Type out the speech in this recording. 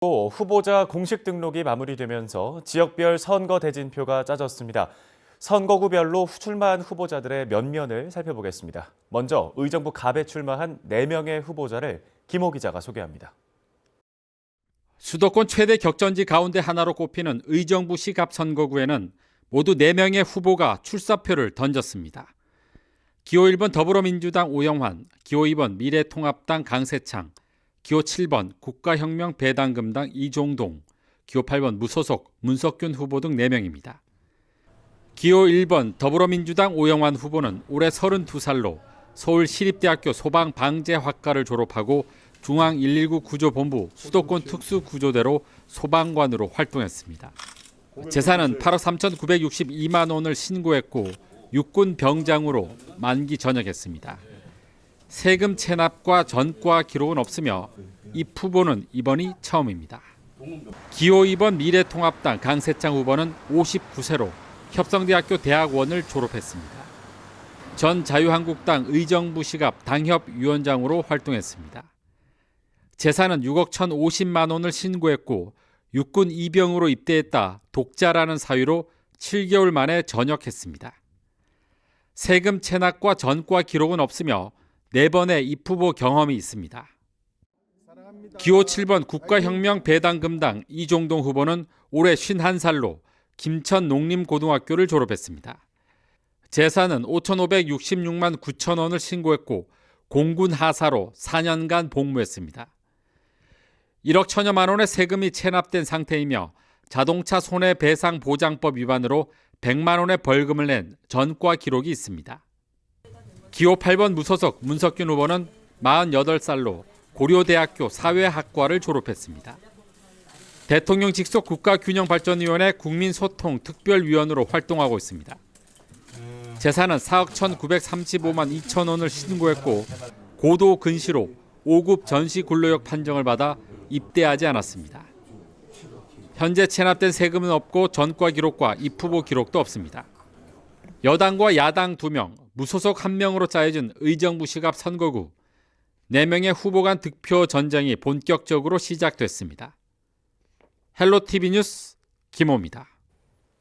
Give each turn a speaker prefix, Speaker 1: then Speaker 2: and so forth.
Speaker 1: 또 후보자 공식 등록이 마무리되면서 지역별 선거 대진표가 짜졌습니다. 선거구별로 출마한 후보자들의 면면을 살펴보겠습니다. 먼저 의정부 갑에 출마한 4명의 후보자를 김호 기자가 소개합니다.
Speaker 2: 수도권 최대 격전지 가운데 하나로 꼽히는 의정부 시 갑 선거구에는 모두 4명의 후보가 출사표를 던졌습니다. 기호 1번 더불어민주당 오영환, 기호 2번 미래통합당 강세창, 기호 7번 국가혁명 배당금당 이종동, 기호 8번 무소속 문석균 후보 등 4명입니다. 기호 1번 더불어민주당 오영환 후보는 올해 32살로 서울시립대학교 소방방재학과를 졸업하고 중앙 119 구조본부 수도권 특수구조대로 소방관으로 활동했습니다. 재산은 8억 3,962만 원을 신고했고 육군 병장으로 만기 전역했습니다. 세금 체납과 전과 기록은 없으며 이 후보는 이번이 처음입니다. 기호 2번 미래통합당 강세창 후보는 59세로 협성대학교 대학원을 졸업했습니다. 전 자유한국당 의정부 시갑 당협위원장으로 활동했습니다. 재산은 6억 1,050만 원을 신고했고 육군 이병으로 입대했다 독자라는 사유로 7개월 만에 전역했습니다. 세금 체납과 전과 기록은 없으며 4번의 입후보 경험이 있습니다. 기호 7번 국가혁명 배당금당 이종동 후보는 올해 51살로 김천 농림고등학교를 졸업했습니다. 재산은 5,566만 9천 원을 신고했고 공군 하사로 4년간 복무했습니다. 1억 천여만 원의 세금이 체납된 상태이며 자동차 손해배상 보장법 위반으로 100만 원의 벌금을 낸 전과 기록이 있습니다. 기호 8번 무소속 문석균 후보는 48살로 고려대학교 사회학과를 졸업했습니다. 대통령 직속 국가균형발전위원회 국민소통 특별위원으로 활동하고 있습니다. 재산은 4억 1,935만 2천 원을 신고했고 고도 근시로 5급 전시 근로역 판정을 받아 입대하지 않았습니다. 현재 체납된 세금은 없고 전과 기록과 입후보 기록도 없습니다. 여당과 야당 2명, 무소속 1명으로 짜여진 의정부 시갑 선거구 4명의 후보 간 득표 전쟁이 본격적으로 시작됐습니다. 헬로티비 뉴스 김호입니다.